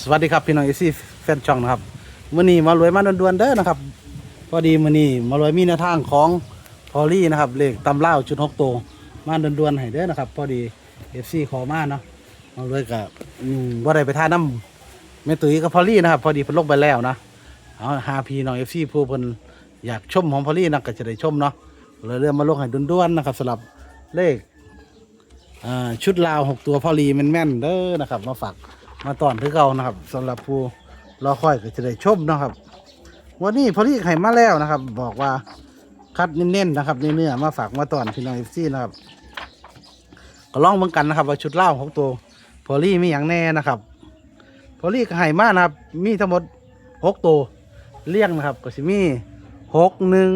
สวัสดีครับพี่น้องเอซี่แฟนช่องนะครับมื่อนี้มารวยมาด่วนๆเด้อนะครับพอดีมื่อนี้มารวยมีแนวทางของพอลี่นะครับเลขตำเล่าชุดหกโตวมาด่วนๆให้เด้อนะครับ พอดีเอฟซีขอมาเนาะมารวยกับว่าได้ไปท่าน้ำแม่ตุ้ยกับพอลี่นะครับ พอดีเพิ่นลงไปแล้วนะเอาหาพี่น้องเอฟซีผู้เพิ่นอยากชมของพอลี่นะก็จะได้ชมเนาะเลยเริ่มมาลงให้ด่วนๆนะครับสำหรับเลขชุดลาวหกตัวพอลีแม่นๆเด้อนะครับ มาฝาก มาตอนคือเก่านะครับสำหรับผู้รอคอยก็จะได้ชมนะครับ วันนี้พอลีไข่มาแล้วนะครับ บอกว่าคัดเน้นๆนะครับเนื้อมาฝากมาตอนพี่น้องเอฟซีนะครับ ก็ลองเหมือนกันนะครับ ว่าชุดเลาวหกตัวพอลี่มีอย่างแน่นะครับ พอลีก็ไข่มานะครับ มีทั้งหมดหกตัวเลี้ยงนะครับ ก็สิมีหกหนึ่ง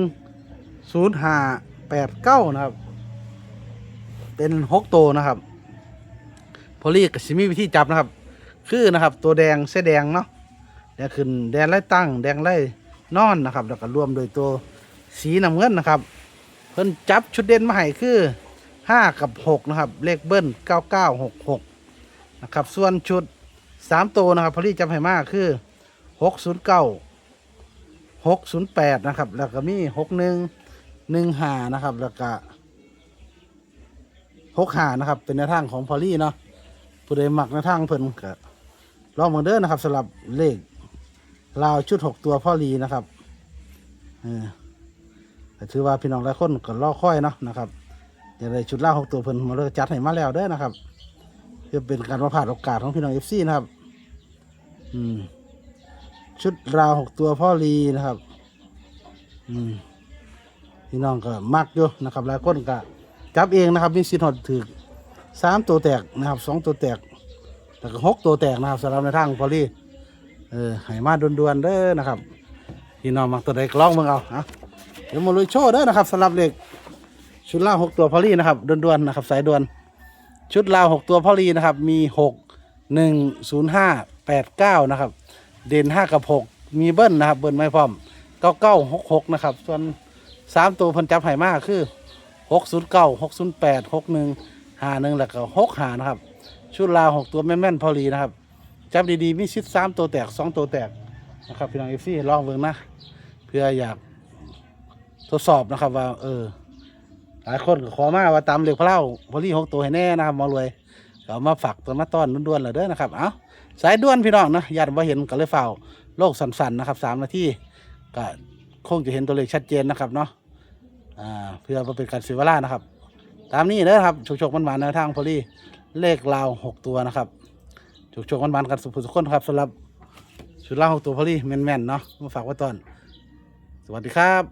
ศูนย์ห้าแปดเก้านะครับ เป็นหกตัวนะครับ พอลี่กับซิมีวิธีจับนะครับ คือนะครับ ตัวแดงเส้แดงเนาะแดงขึ้นแดงไล่ตั้ง แดงไล่นอนนะครับ แล้วก็รวมโดยตัวสีน้ำเงินนะครับ เพิ่นจับชุดเด่นมาให้คือห้ากับหกนะครับ เลขเบิ้ลเก้าเก้าหกหกนะครับ ส่วนชุดสามตัวนะครับพอลี่จับให้มากคือหกศูนย์เก้าหกศูนย์แปดนะครับ แล้วก็มีหกหนึ่งหนึ่งหานะครับ แล้วก็หกหานะครับ เป็นแนวทางของพอลลี่เนาะผู้ใดมักแนทางเพิ่นก็ ลองมาเด้อนะครับสำหรับเลขลาวชุดหกตัวพ่อลีนะครับเออแต่ถือว่าพี่น้องหลายคนก็รอค่อยเนาะนะครับอย่าได้ชุดลาวหกตัวเพิ่นมาเลยจัดให้มาแล้วเด้อนะครับเพื่อเป็นการประพาดโอกาสของพี่น้องเอฟซีนะครับ อืม ชุดราวหกตัวพ่อลีนะครับ อืม พี่น้องก็มักอยู่นะครับหลายคนก็จับเองนะครับ มีสิทธิ์หดถือสามตัวแตกนะครับสองตัวแตก แล้วก็หกตัวแตกนะครับสำหรับในทางพอลี่เออให้มาด่วนๆเด้อนะครับพี่น้องมักตัวใดก็ลองมึงเอาอะเดี๋ยวมาลุยโชว์เด้อนะครับสำหรับเลขชุดล่าวหกตัวพอลี่นะครับด่วนๆนะครับสายด่วนชุดลาวหกตัวพอลี่นะครับ มีหกหนึ่งศูนย์ห้าแปดเก้านะครับ เด่นห้ากับหกมีเบิ้ลนะครับ เบิ้ลไม่พร้อมเก้าเก้าหกหกนะครับ ส่วนสามตัวพันจับไห่มากคือหกศูนย์เก้าหกศูนย์แปดหกหนึ่ง หาหนึ่งแล้วก็หกหานะครับ ชุดลาวหกตัวแม่นๆพอลีนะครับ จับดีๆ มีชิดสามตัวแตกสองตัวแตกนะครับพี่น้องเอฟซีลองเบิ่งนะ เพื่ออยากทดสอบนะครับว่า เออ หลายคนก็ขอมาว่าตามเหล็กพะเล่าพอลีหกตัวให้แน่นะครับมารวยเอามาฝากตัวมาต้อนด่วนๆเลยเด้อนะครับ เอาสายด่วนพี่น้องนะญาติว่าเห็นก็เลยเฝ้าโลกสั่นๆนะครับสามนาทีก็คงจะเห็นตัวเลขชัดเจนนะครับเนาะเพื่อมาเป็นการเสียเวลานะครับ ตามนี้นะครับโชคๆมันหวาในทางพอลี่เลขราวหกตัวนะครับโชคๆมันหวานกันสุขสุขคนครับสำหรับชุดราวหกตัวพอลี่แม่นๆเนาะมาฝากไว้ตอน สวัสดีครับ